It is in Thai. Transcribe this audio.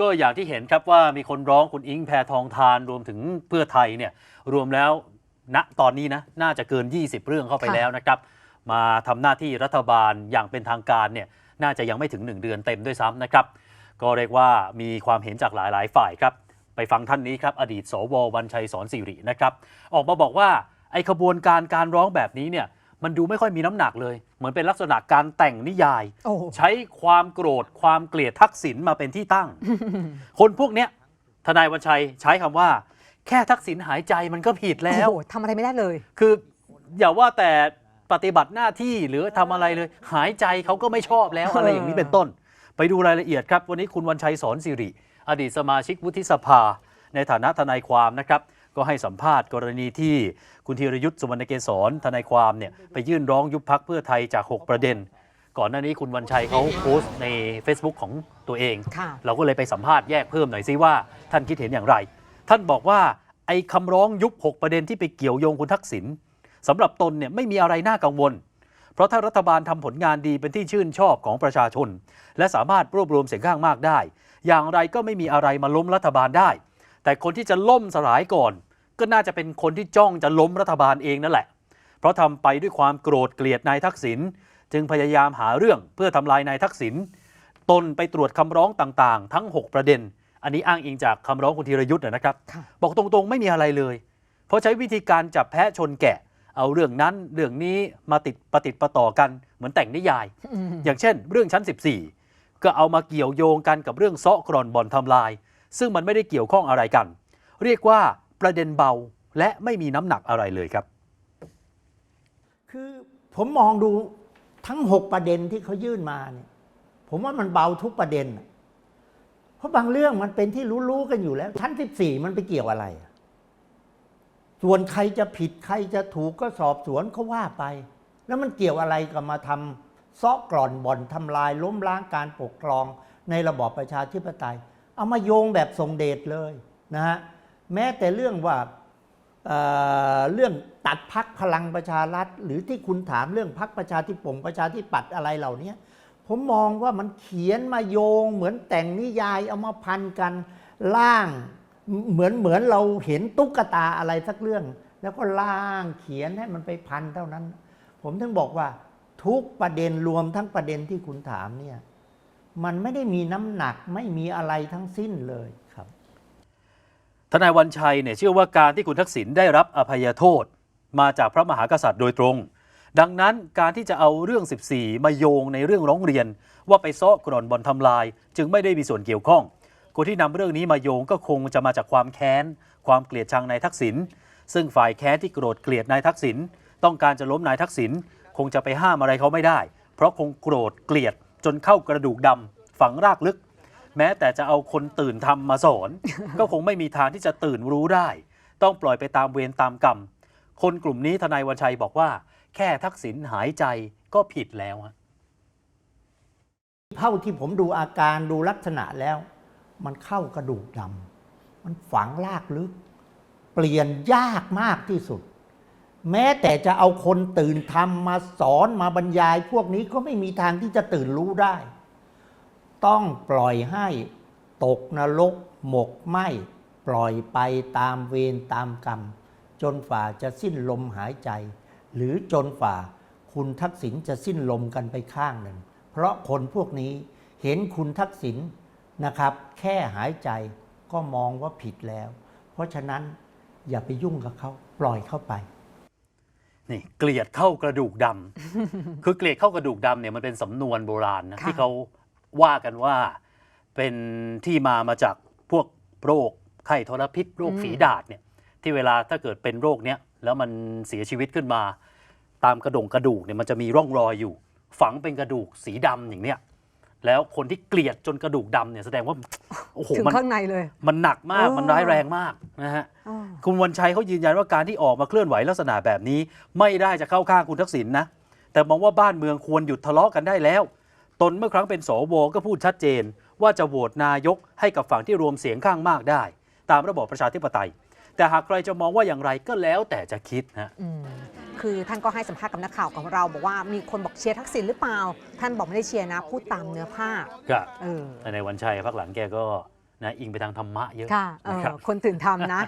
ก็อย่างที่เห็นครับว่ามีคนร้องคุณอิงแพทองทานรวมถึงเพื่อไทยเนี่ยรวมแล้วณตอนนี้นะน่าจะเกิน 20 เรื่องเข้าไปแล้วนะครับ มาทำหน้าที่รัฐบาลอย่างเป็นทางการเนี่ยน่าจะยังไม่ถึง 1 เดือนเต็มด้วยซ้ำนะครับ ก็เรียกว่ามีความเห็นจากหลาย ๆ ฝ่ายครับ ไปฟังท่านนี้ครับ อดีต สววันชัยสอนสิรินะครับ ออกมาบอกว่าไอ้ขบวนการการร้องแบบนี้เนี่ย มันดูไม่ค่อยมีน้ำหนักเลย เหมือนเป็นลักษณะการแต่งนิยาย โอ้ใช้ความโกรธความเกลียดทักษิณมาเป็นที่ตั้ง คนพวกเนี้ยทนายวันชัยใช้คำว่า แค่ทักษิณหายใจมันก็ผิดแล้ว โอ้โหทำอะไรไม่ได้เลย คืออย่าว่าแต่ปฏิบัติหน้าที่หรือทำอะไรเลย หายใจเขาก็ไม่ชอบแล้ว อะไรอย่างนี้เป็นต้น ไปดูรายละเอียดครับ วันนี้คุณวันชัยสอนสิริ อดีตสมาชิกวุฒิสภา ในฐานะทนายความนะครับ ก็ให้สัมภาษณ์กรณีที่คุณธีรยุทธ์สุวรรณเกษรทนายความเนี่ยไปยื่นร้องยุบพักเพื่อไทยจาก 6 ประเด็น ก่อนหน้านี้คุณวันชัยเขาโพสต์ใน Facebook ของตัวเอง เราก็เลยไปสัมภาษณ์แยกเพิ่มหน่อยซิว่าท่านคิดเห็นอย่างไร ท่านบอกว่าไอ้คำร้องยุบ 6 ประเด็นที่ไปเกี่ยวโยงคุณทักษิณสำหรับตนเนี่ยไม่มีอะไรน่ากังวล เพราะถ้ารัฐบาลทำผลงานดีเป็นที่ชื่นชอบของประชาชน และสามารถรวบรวมเสียงข้างมากได้ อย่างไรก็ไม่มีอะไรมาล้มรัฐบาลได้ แต่คนที่จะล่มสลายก่อน ก็น่าจะเป็นคนที่จ้องจะล้มรัฐบาลเองนั่นแหละ เพราะทำไปด้วยความโกรธเกลียดนายทักษิณจึงพยายามหาเรื่องเพื่อทำลายนายทักษิณตนไปตรวจคำร้องต่างๆ ทั้ง 6 ประเด็น อันนี้อ้างอิงจากคำร้องคุณธีรยุทธ์นะครับค่ะบอกตรงๆไม่มีอะไรเลย เพราะใช้วิธีการจับแพะชนแกะ เอาเรื่องนั้นเรื่องนี้มาติดประติดประต่อกันเหมือนแต่งนิยายอืมอย่างเช่น เรื่องชั้น 14 ก็เอามาเกี่ยวโยงกันกับเรื่องเซาะกร่อนบ่อนทำลาย ซึ่งมันไม่ได้เกี่ยวข้องอะไรกัน เรียกว่า ประเด็นเบาและไม่มีน้ำหนักอะไรเลยครับ คือผมมองดูทั้งหกประเด็นที่เขายื่นมาเนี่ยผมว่ามันเบาทุกประเด็น เพราะบางเรื่องมันเป็นที่รู้ๆกันอยู่แล้ว ชั้นสิบสี่มันไปเกี่ยวอะไร ส่วนใครจะผิดใครจะถูกก็สอบสวนเขาว่าไป แล้วมันเกี่ยวอะไรกับมาทำซาะกร่อนบ่อนทำลายล้มล้างการปกครองในระบอบประชาธิปไตย เอามาโยงแบบทรงเดชเลยนะฮะ แม้แต่เรื่องว่าเเรื่องตัดพักพลังประชารัฐ หรือที่คุณถามเรื่องพักประชาธิปงประชาธิปัตย์อะไรเหล่านี้ผมมองว่ามันเขียนมาโยง เหมือนแต่งนิยายเอามาพันกันล่างเหมือนเหมือนเราเห็นตุ๊กตาอะไรสักเรื่อง แล้วก็ล่างเขียนให้มันไปพันเท่านั้น ผมถึงบอกว่าทุกประเด็นรวมทั้งประเด็นที่คุณถามเนี่ยมันไม่ได้มีน้ำหนักไม่มีอะไรทั้งสิ้นเลยครับ ทนายวันชัยเนี่ยเชื่อว่าการที่คุณทักษิณได้รับอภัยโทษ มาจากพระมหากษัตริย์โดยตรง ดังนั้นการที่จะเอาเรื่อง 14 มาโยงในเรื่องร้องเรียน ว่าไปซาะกร่อนบอนทำลาย จึงไม่ได้มีส่วนเกี่ยวข้อง คนที่นำเรื่องนี้มาโยงก็คงจะมาจากความแค้น ความเกลียดชังนายทักษิณซึ่งฝ่ายแค้นที่โกรธเกลียดนายทักษิณต้องการจะล้มนายทักษิณคงจะไปห้ามอะไรเขาไม่ได้ เพราะคงโกรธเกลียดจนเข้ากระดูกดำฝังรากลึก แม้แต่จะเอาคนตื่นทำมาสอน ก็คงไม่มีทางที่จะตื่นรู้ได้ ต้องปล่อยไปตามเวรตามกรรม คนกลุ่มนี้ทนายวันชัยบอกว่า แค่ทักษิณหายใจก็ผิดแล้วฮะเท่าที่ผมดูอาการดูลักษณะแล้ว มันเข้ากระดูกดำมันฝังลากลึก เปลี่ยนยากมากที่สุด แม้แต่จะเอาคนตื่นทำมาสอนมาบรรยาย พวกนี้ก็ไม่มีทางที่จะตื่นรู้ได้ ต้องปล่อยให้ตกนรกหมกไหมปล่อยไปตามเวรตามกรรม จนฝ่าจะสิ้นลมหายใจ หรือจนฝ่าคุณทักษิณจะสิ้นลมกันไปข้างหนึ่ง เพราะคนพวกนี้เห็นคุณทักษิณนะครับ แค่หายใจก็มองว่าผิดแล้ว เพราะฉะนั้นอย่าไปยุ่งกับเขาปล่อยเข้าไปนี่เกลียดเข้ากระดูกดำ คือเกลียดเข้ากระดูกดำเนี่ยมันเป็นสำนวนโบราณนะค่ะที่เขา ว่ากันว่าเป็นที่มามาจากพวกโรคไข้ทรพิษโรคฝีดาษเนี่ยที่เวลาถ้าเกิดเป็นโรคเนี้ยแล้วมันเสียชีวิตขึ้นมา ตามกระดงกระดูกเนี่ยมันจะมีร่องรอยอยู่ ฝังเป็นกระดูกสีดำอย่างเนี้ยแล้วคนที่เกลียดจนกระดูกดำเนี่ยแสดงว่าโอ้โหถึงมันข้างในเลย มันหนักมากเออมันร้ายแรงมากนะฮะอ๋อคุณวันชัยเขายืนยันว่าการที่ออกมาเคลื่อนไหวลักษณะแบบนี้ ไม่ได้จะเข้าข้างคุณทักษิณนะแต่มองว่าบ้านเมืองควรหยุดทะเลาะกันได้แล้ว ตนเมื่อครั้งเป็นสวก็พูดชัดเจน ว่าจะโหวตนายกให้กับฝั่งที่รวมเสียงข้างมากได้ ตามระบอบประชาธิปไตย แต่หากใครจะมองว่าอย่างไรก็แล้วแต่จะคิดนะอืมคือท่านก็ให้สัมภาษณ์กับนักข่าวของเรา บอกว่ามีคนบอกเชียร์ทักษิณหรือเปล่า ท่านบอกไม่ได้เชียร์นะ พูดตามเนื้อผ้าครับเออแต่ในวันชัยพักหลังแกก็นะอิงไปทางธรรมะเยอะค่ะเออนะครับคนตื่นทำนะ